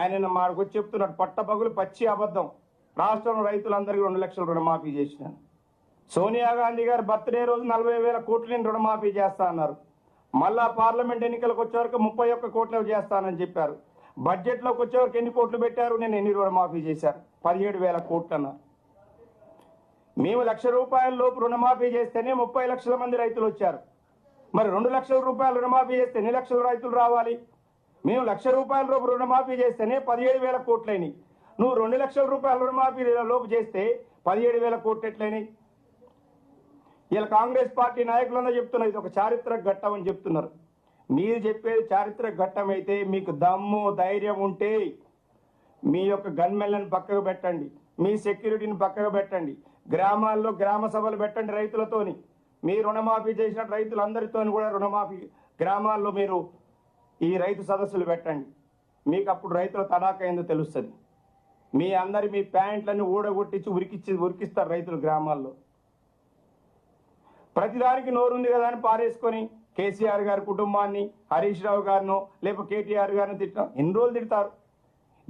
ఆయన మాకు చెప్తున్నాడు పట్టపగులు పచ్చి అబద్ధం. రాష్ట్రంలో రైతులందరికీ రెండు లక్షల రుణమాఫీ చేసినాను. సోనియా గాంధీ గారు బర్త్డే రోజు నలభై వేల కోట్లు నేను రుణమాఫీ చేస్తా అన్నారు. మళ్ళా పార్లమెంట్ ఎన్నికలకు వచ్చే వరకు ముప్పై ఒక్క కోట్లు చేస్తానని చెప్పారు. బడ్జెట్లోకి వచ్చే వరకు ఎన్ని కోట్లు పెట్టారు? నేను ఎన్ని రుణమాఫీ చేశారు పదిహేడు వేల కోట్లు అన్నారు. మేము లక్ష రూపాయల లోపు రుణమాఫీ చేస్తేనే ముప్పై లక్షల మంది రైతులు వచ్చారు. మరి రెండు లక్షల రూపాయలు రుణమాఫీ చేస్తే ఎన్ని లక్షల రైతులు రావాలి? మేము లక్ష రూపాయల రూపు రుణమాఫీ చేస్తేనే పదిహేడు వేల కోట్లయినాయి. నువ్వు రెండు లక్షల రూపాయల రుణమాఫీ లోపు చేస్తే పదిహేడు వేల కోట్లు ఎట్లయినాయి ఇలా కాంగ్రెస్ పార్టీ నాయకులందరూ చెప్తున్నారు ఇది ఒక చారిత్రక ఘట్టం అని చెప్తున్నారు. మీరు చెప్పేది చారిత్రక ఘట్టం అయితే మీకు దమ్ము ధైర్యం ఉంటే మీ యొక్క గన్మెన్లను పక్కకు పెట్టండి మీ సెక్యూరిటీని పక్కకు పెట్టండి గ్రామాల్లో గ్రామ సభలు పెట్టండి రైతులతోని. మీ రుణమాఫీ చేసిన రైతులందరితో కూడా రుణమాఫీ గ్రామాల్లో మీరు ఈ రైతు సదస్సులు పెట్టండి. మీకు అప్పుడు రైతుల తడాక ఏందో తెలుస్తుంది. మీ అందరి మీ ప్యాంట్లన్నీ ఊడగొట్టించి ఉరికిచ్చి ఉరికిస్తారు రైతులు గ్రామాల్లో. ప్రతిదానికి నోరుంది కదా అని పారేసుకొని కేసీఆర్ గారి కుటుంబాన్ని హరీష్ రావు గారినో లేకపోతే కేటీఆర్ గారిని తిట్టడం ఎన్ని రోజులు తిడతారు?